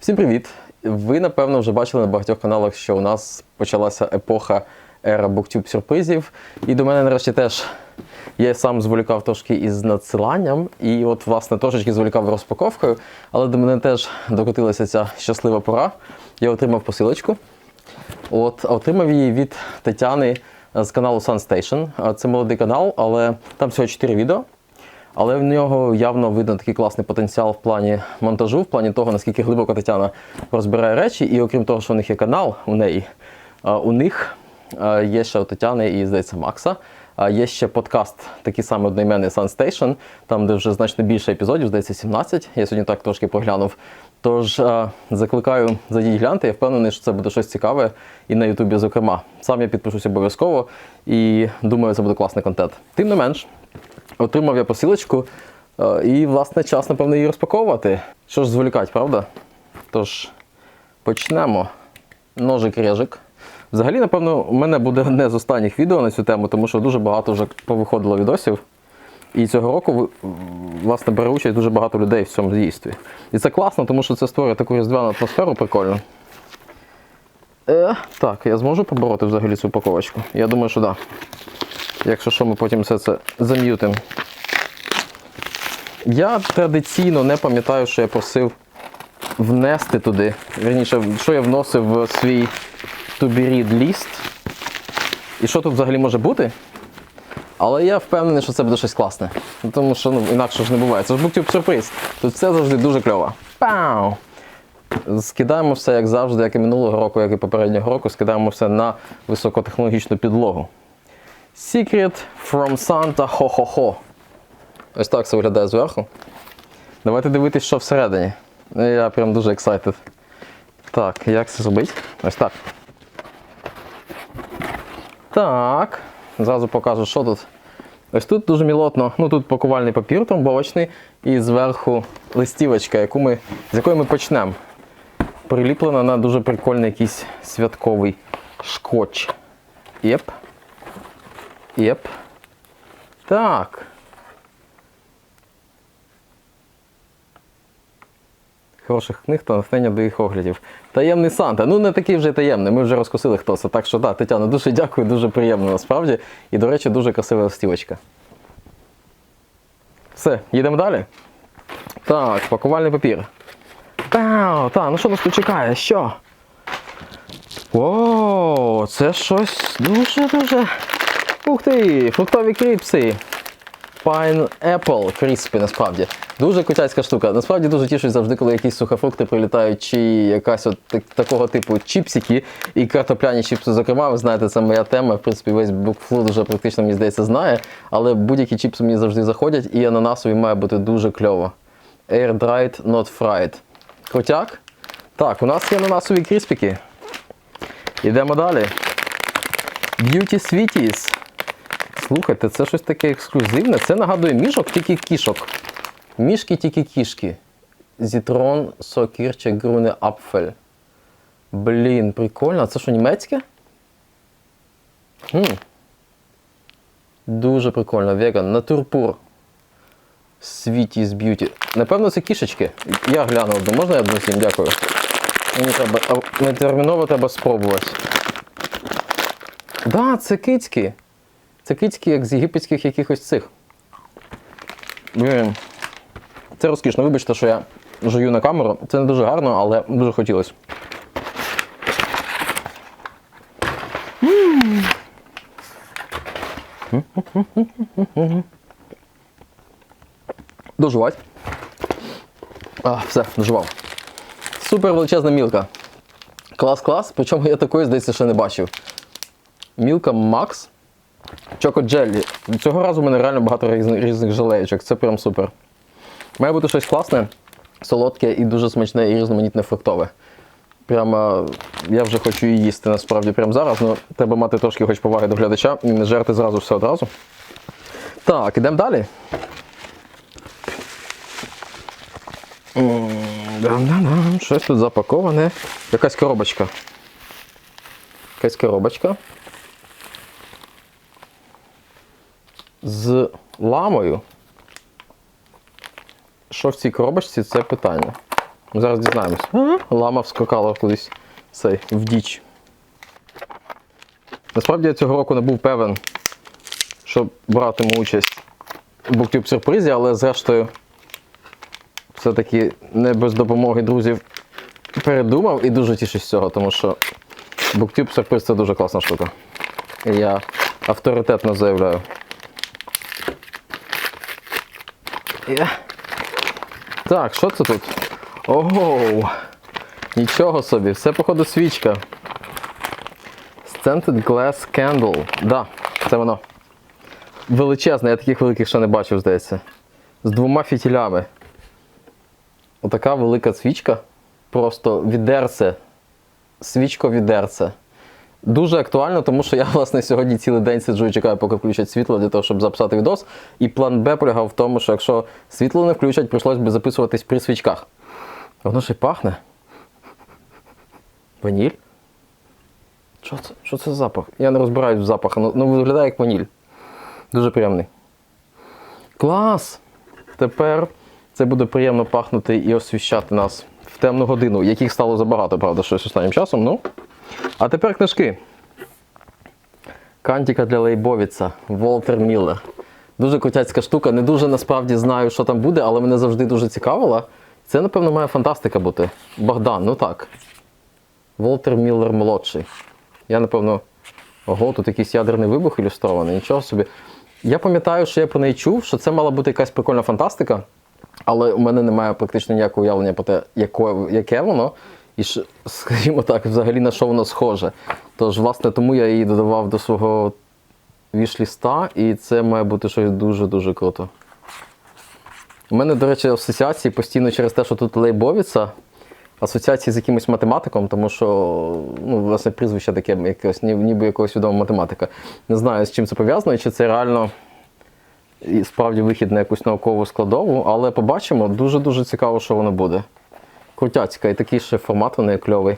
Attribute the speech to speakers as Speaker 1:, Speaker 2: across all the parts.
Speaker 1: Всім привіт! Ви, напевно, вже бачили на багатьох каналах, що у нас почалася епоха ера буктюб сюрпризів. І до мене нарешті теж я сам зволікав трошки із надсиланням, і от, власне, трошечки зволікав розпаковкою, але до мене теж докотилася ця щаслива пора. Я отримав посилочку. От, отримав її від Тетяни з каналу SunStation. А Це молодий канал, але там всього 4 відео. Але в нього явно видно такий класний потенціал в плані монтажу, в плані того, наскільки глибоко Тетяна розбирає речі. І окрім того, що у них є канал у неї, у них є ще у Тетяни і, здається, Макса. Є ще подкаст, такий самий одноіменний SunStation, там, де вже значно більше епізодів, здається, 17. Я сьогодні так трошки поглянув. Тож закликаю зайдіть гляньте, я впевнений, що це буде щось цікаве і на Ютубі, зокрема. Сам я підпишусь обов'язково і думаю, це буде класний контент. Тим не менш, Отримав я посилочку е, і, власне, час, напевно, її розпаковувати. Що ж зволікать, правда? Тож, почнемо. Ножик режик. Взагалі, напевно, у мене буде одне з останніх відео на цю тему, тому що дуже багато вже повиходило відосів. І цього року, власне, бере участь дуже багато людей в цьому дійстві. І це класно, тому що це створює таку різдвяну атмосферу прикольну. Е, так, я зможу побороти взагалі цю упаковочку? Я думаю, що так. Да. Якщо що, ми потім все це зам'ютимо. Я традиційно не пам'ятаю, що я просив внести туди. Вірніше, що я вносив в свій read ліст. І що тут взагалі може бути? Але я впевнений, що це буде щось класне. Тому що ну, інакше ж не буває. Це ж буктюб сюрприз. Тут все завжди дуже кльово. Пау! Скидаємо все, як завжди, як і минулого року, як і попереднього року, скидаємо все на високотехнологічну підлогу. Secret from Santa хо-хо-хо. Ось так це виглядає зверху. Давайте дивитись, що всередині. Ну, Я прям дуже excited. Так, як це зробити? Ось так. Так. Зразу покажу, що тут. Ось тут дуже мілотно, ну тут пакувальний папір трамбовочний, і зверху листівочка, яку ми, з якої ми почнемо. Приліплена на дуже прикольний якийсь святковий шкотч. Єп. Єп. Так. Хороших книг та натхнення до їх оглядів. Таємний Санта. Ну не такий вже таємний. Ми вже розкусили хто це. Так що так, Тетяна, дуже дякую, дуже приємно насправді. І, до речі, дуже красива листівочка. Все, їдемо далі. Так, пакувальний папір. Пау, так, ну що нас тут чекає? Що? О, це щось дуже-дуже. Ух ти! Фруктові кріпси. Pineapple кріспи, насправді. Дуже котяцька штука. Насправді дуже тішить завжди, коли якісь сухофрукти прилітають, чи якась от так- такого типу чіпсики і картопляні чіпси. Зокрема, ви знаєте, це моя тема. В принципі, весь букфлуд вже практично, мені здається, знає. Але будь-які чіпси мені завжди заходять, і ананасові має бути дуже кльово. Air dried, not fried. Крутяк? Так, у нас є ананасові кріспики. Йдемо далі. Beauty Sweeties. Слухайте, це щось таке ексклюзивне. Це нагадує мішок, тільки кішок. Мішки тільки кішки. Зітрон, сокірче, груне, апфель. Блін, прикольно. А це що, німецьке? Хм. Дуже прикольно. Веган. Натурпур. Sweeties Beauty. Напевно, це кішечки. Я гляну одну. Можна я одну сім? Дякую. Мені треба. терміново треба спробувати. Да, це кицькі. Це як з єгипетських якихось цих. Це розкішно. Вибачте, що я жую на камеру. Це не дуже гарно, але дуже хотілося. Доживать. А, все, доживав. Супер величезна мілка. Клас-клас. Причому я такої, здається, ще не бачив. Мілка Макс. Чоко Джеллі. Цього разу в мене реально багато різних, різних желеєчок. Це прям супер. Має бути щось класне, солодке і дуже смачне і різноманітне фруктове. Прямо я вже хочу її їсти насправді прямо зараз, але треба мати трошки хоч поваги до глядача і не жерти зразу все одразу. Так, ідемо далі. Щось тут запаковане. Якась коробочка. Якась коробочка. З ламою. Що в цій коробочці, це питання. Зараз дізнаємось. Лама вскакала кудись цей, в діч. Насправді я цього року не був певен, що братиму участь в BookTube сюрпризі, але зрештою все-таки не без допомоги друзів передумав і дуже тішусь з цього, тому що BookTube сюрприз це дуже класна штука. І я авторитетно заявляю. Є. Так, що це тут? Ого! Нічого собі, все походу свічка. Scented Glass Candle. Да, це воно. Величезне, я таких великих ще не бачив, здається. З двома фітілями. Отака велика свічка. Просто відерце. Свічко відерце. Дуже актуально, тому що я, власне, сьогодні цілий день сиджу і чекаю, поки включать світло для того, щоб записати відос. І план Б полягав в тому, що якщо світло не включать, прийшлось би записуватись при свічках. Воно ще й пахне. Ваніль? Що це? Що це за запах? Я не розбираюсь в запахах, ну, ну виглядає як ваніль. Дуже приємний. Клас! Тепер це буде приємно пахнути і освіщати нас в темну годину, яких стало забагато, правда, щось останнім часом. Ну. А тепер книжки. Кантіка для Лейбовіца, Волтер Міллер. Дуже котяцька штука. Не дуже насправді знаю, що там буде, але мене завжди дуже цікавила. Це, напевно, має фантастика бути. Богдан, ну так. Волтер Міллер молодший. Я, напевно, ого, тут якийсь ядерний вибух ілюстрований, нічого собі. Я пам'ятаю, що я про неї чув, що це мала бути якась прикольна фантастика, але у мене немає практично ніякого уявлення про те, яке воно, і скажімо так, взагалі на що воно схоже. Тож, власне, тому я її додавав до свого вішліста, і це має бути щось дуже-дуже круто. У мене, до речі, асоціації постійно через те, що тут Лейбовіца, асоціації з якимось математиком, тому що ну, власне прізвище таке якось, ніби якогось відомого математика. Не знаю, з чим це пов'язано, і чи це реально і справді вихід на якусь наукову складову, але побачимо. Дуже-дуже цікаво, що воно буде. Крутяцька, і такий ще формат у неї кльовий.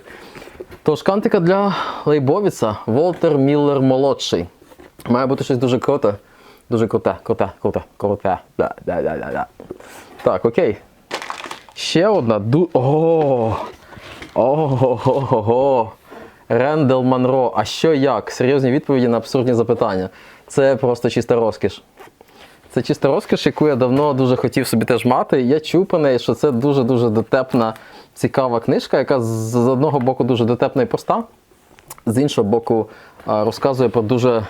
Speaker 1: Тож, кантика для Лейбовіца Волтер Міллер молодший. Має бути щось дуже круте. Дуже круте, круте, круте, круте. Да, да, да, да, да. Так, окей. Ще одна. Ду... О! Ого-го-го-го. Рендел Манро. А що як? Серйозні відповіді на абсурдні запитання. Це просто чиста розкіш. Це чиста розкіш, яку я давно дуже хотів собі теж мати. Я чув про неї, що це дуже-дуже дотепна, цікава книжка, яка з одного боку дуже дотепна і проста, з іншого боку, розказує про дуже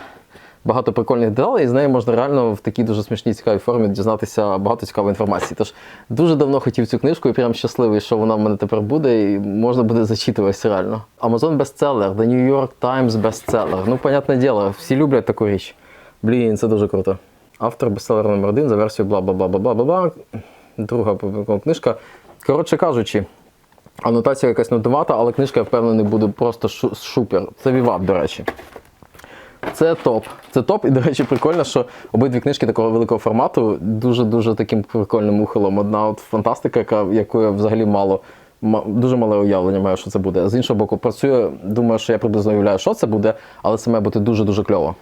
Speaker 1: багато прикольних деталей, і з неї можна реально в такій дуже смішній цікавій формі дізнатися багато цікавої інформації. Тож дуже давно хотів цю книжку і прям щасливий, що вона в мене тепер буде, і можна буде зачитуватися реально. Amazon бестселер, The New York Times бестселер. Ну, понятне діло, всі люблять таку річ. Блін, це дуже круто. Автор бестселера номер один за версією бла бла бла бла бла бла Друга книжка. Коротше кажучи, анотація якась нудовата, але книжка, я впевнений, буде просто шу- супер. Це Віват, до речі. Це топ. Це топ. І, до речі, прикольно, що обидві книжки такого великого формату дуже-дуже таким прикольним ухилом. Одна от фантастика, яка, яку я взагалі мало, дуже мале уявлення маю, що це буде. З іншого боку, працює, думаю, що я приблизно уявляю, що це буде, але це має бути дуже-дуже кльово.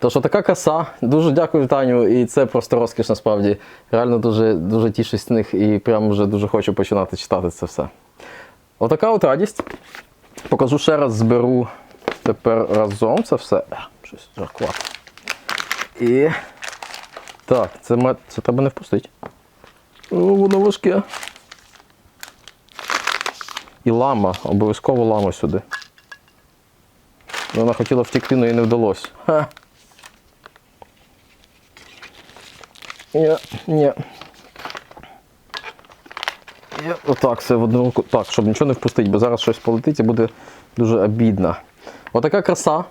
Speaker 1: Тож така краса. Дуже дякую, Таню, і це просто розкіш насправді. Реально дуже, дуже тішусь з них і прямо вже дуже хочу починати читати це все. Отака от радість. Покажу ще раз, зберу тепер разом це все. Щось жаркувато. І. Так, це, ме- це треба не впустити. О, воно важке. І лама, обов'язково лама сюди. Вона хотіла втекти, але їй не вдалося. Ха. Ні, ні. І отак все в одну руку. Так, щоб нічого не впустити, бо зараз щось полетить і буде дуже обідно. Отака краса.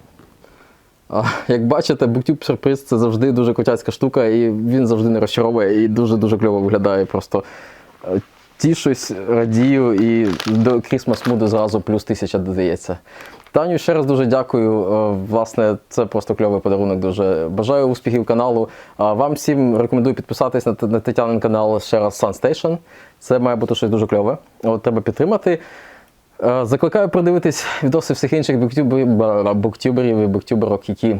Speaker 1: Як бачите, BookTube сюрприз це завжди дуже котяцька штука, і він завжди не розчаровує і дуже-дуже кльово виглядає. Просто е, тішусь, радію, і до Christmas Mood зразу плюс тисяча додається. Таню, ще раз дуже дякую. Е, Власне, це просто кльовий подарунок. Дуже бажаю успіхів каналу. Вам всім рекомендую підписатись на, на Тетянин канал ще раз Sunstation. Це має бути щось дуже кльове. От треба підтримати. Е, Закликаю продивитись відоси всіх інших буктюберів, і буктюберок, які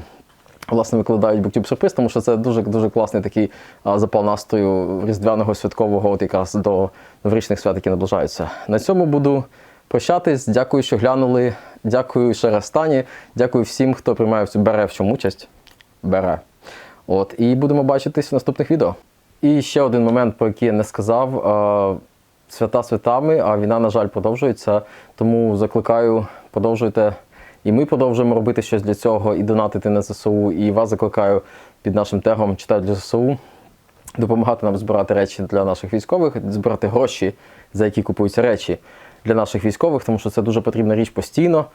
Speaker 1: власне викладають BookTube сюрприз, тому що це дуже дуже класний такий запал настрою різдвяного святкового, от якраз до новорічних свят, які наближаються. На цьому буду прощатись. Дякую, що глянули. Дякую ще раз Тані. Дякую всім, хто приймає бере в чому участь. Бере. От, і будемо бачитись в наступних відео. І ще один момент, про який я не сказав. Свята святами, а війна, на жаль, продовжується. Тому закликаю, продовжуйте. І ми продовжуємо робити щось для цього і донатити на ЗСУ. І вас закликаю під нашим тегом читаю для ЗСУ. Допомагати нам збирати речі для наших військових, збирати гроші, за які купуються речі для наших військових, тому що це дуже потрібна річ постійно.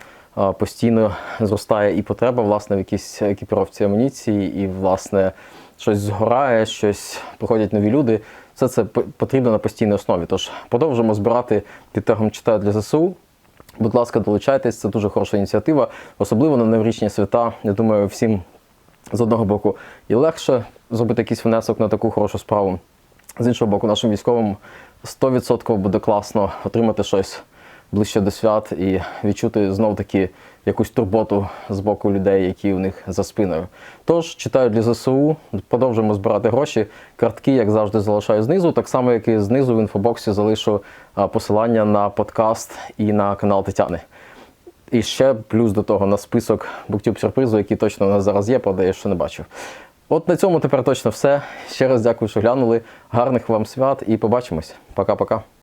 Speaker 1: Постійно зростає і потреба власне в якійсь екіпіровці амуніції, і власне щось згорає, щось приходять нові люди. Все це потрібно на постійній основі. Тож продовжуємо збирати під тегом читаю для ЗСУ. Будь ласка, долучайтесь, це дуже хороша ініціатива, особливо на новорічні свята. Я думаю, всім з одного боку і легше зробити якийсь внесок на таку хорошу справу. З іншого боку, нашим військовим 100% буде класно отримати щось ближче до свят і відчути знов таки якусь турботу з боку людей, які у них за спиною. Тож читаю для ЗСУ, продовжуємо збирати гроші. Картки, як завжди, залишаю знизу. Так само, як і знизу в інфобоксі залишу посилання на подкаст і на канал Тетяни. І ще плюс до того на список буктюб сюрпризу, який точно у нас зараз є, правда, я ще не бачив. От на цьому тепер точно все. Ще раз дякую, що глянули. Гарних вам свят і побачимось. Пока-пока.